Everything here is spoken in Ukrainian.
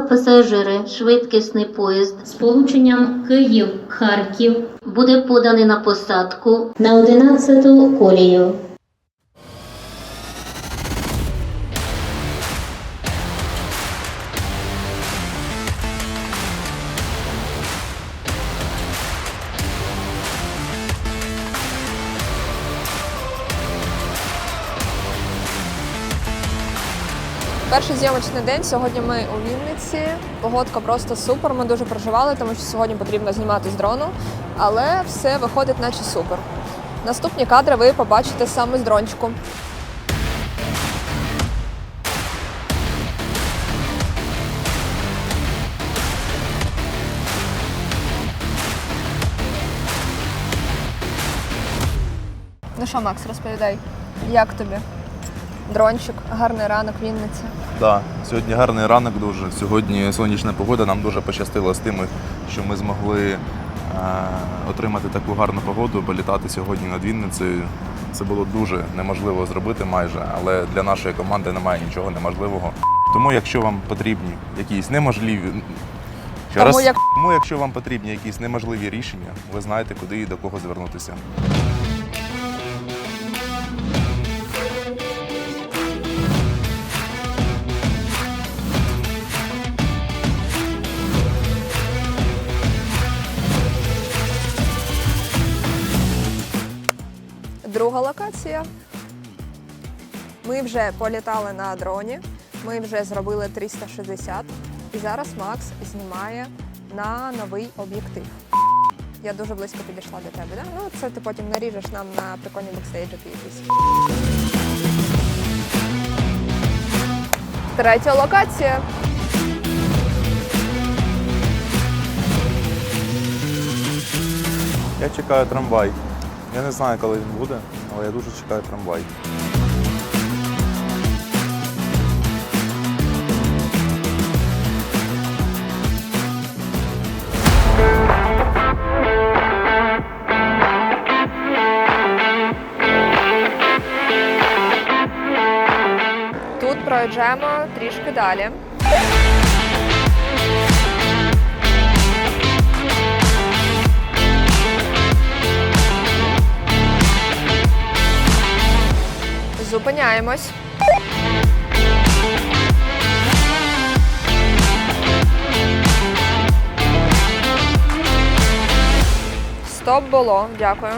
Пасажири! Швидкісний поїзд з полученням Київ-Харків буде поданий на посадку на 11-ту колію. Перший зйомочний день. Сьогодні ми у Вінниці. Погодка просто супер. Ми дуже переживали, тому що сьогодні потрібно знімати з дрону, але все виходить, наче супер. Наступні кадри ви побачите саме з дрончику. Ну що, Макс, розповідай, як тобі? Дрончик, гарний ранок в Вінниці. Да, сьогодні гарний ранок дуже. Сьогодні сонячна погода. Нам дуже пощастило з тим, що ми змогли е, отримати таку гарну погоду, політати сьогодні над Вінницею. Це було дуже неможливо зробити майже, але для нашої команди немає нічого неможливого. Тому, якщо вам потрібні якісь неможливі. Тому раз, як- тому якщо вам потрібні якісь неможливі рішення, ви знаєте, куди і до кого звернутися. Друга локація. Ми вже політали на дроні, ми вже зробили 360. І зараз Макс знімає на новий об'єктив. Я дуже близько підійшла до тебе. Да? Ну, це ти потім наріжеш нам на прикольні бекстейджики якісь. Третя локація. Я чекаю трамвай. Я не знаю, коли він буде, але я дуже чекаю трамвай. Тут проїжджаємо трішки далі. Зупиняємось. Стоп було, дякую.